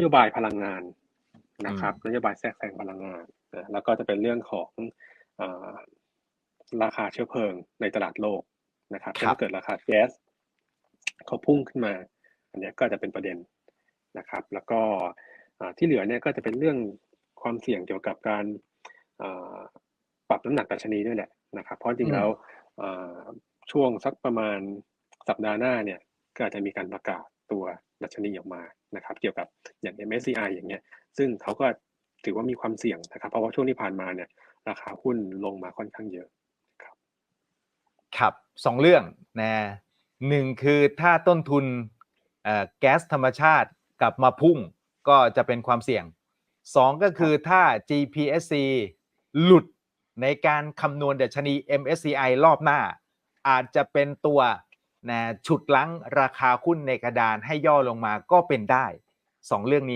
โยบายพลังงานนะครับนโยบายแทรกแซงพลังงานนะแล้วก็จะเป็นเรื่องของอาราคาเชื้อเพลิงในตลาดโลกนะครับครับถ้าเกิดราคาแก๊สเขาพุ่งขึ้นมา อันเนี้ยก็จะเป็นประเด็นนะครับ แล้วก็อ่าที่เหลือเนี่ยก็จะเป็นเรื่องความเสี่ยงเกี่ยวกับการอ่าปรับน้ำหนักดัชนีด้วยแหละนะครับ เพราะจริงๆแล้วอ่าช่วงสักประมาณสัปดาห์หน้าเนี่ยก็อาจจะมีการประกาศ ตัวดัชนีออกมานะครับ เกี่ยวกับอย่าง MSCI อย่างเงี้ย ซึ่งเขาก็ถือว่ามีความเสี่ยงนะครับ เพราะว่าช่วงที่ผ่านมาเนี่ย ราคาหุ้นลงมาค่อนข้างเยอะครับสองเรื่องนะหนึ่งคือถ้าต้นทุนเอ่อแก๊สธรรมชาติกลับมาพุ่งก็จะเป็นความเสี่ยงสองก็คือถ้า GPSC หลุดในการคำนวณดัชนี MSCI รอบหน้า อาจจะเป็นตัว นะฉุดลั้งราคาหุ้นในกระดานให้ย่อลงมาก็เป็นได้สองเรื่องนี้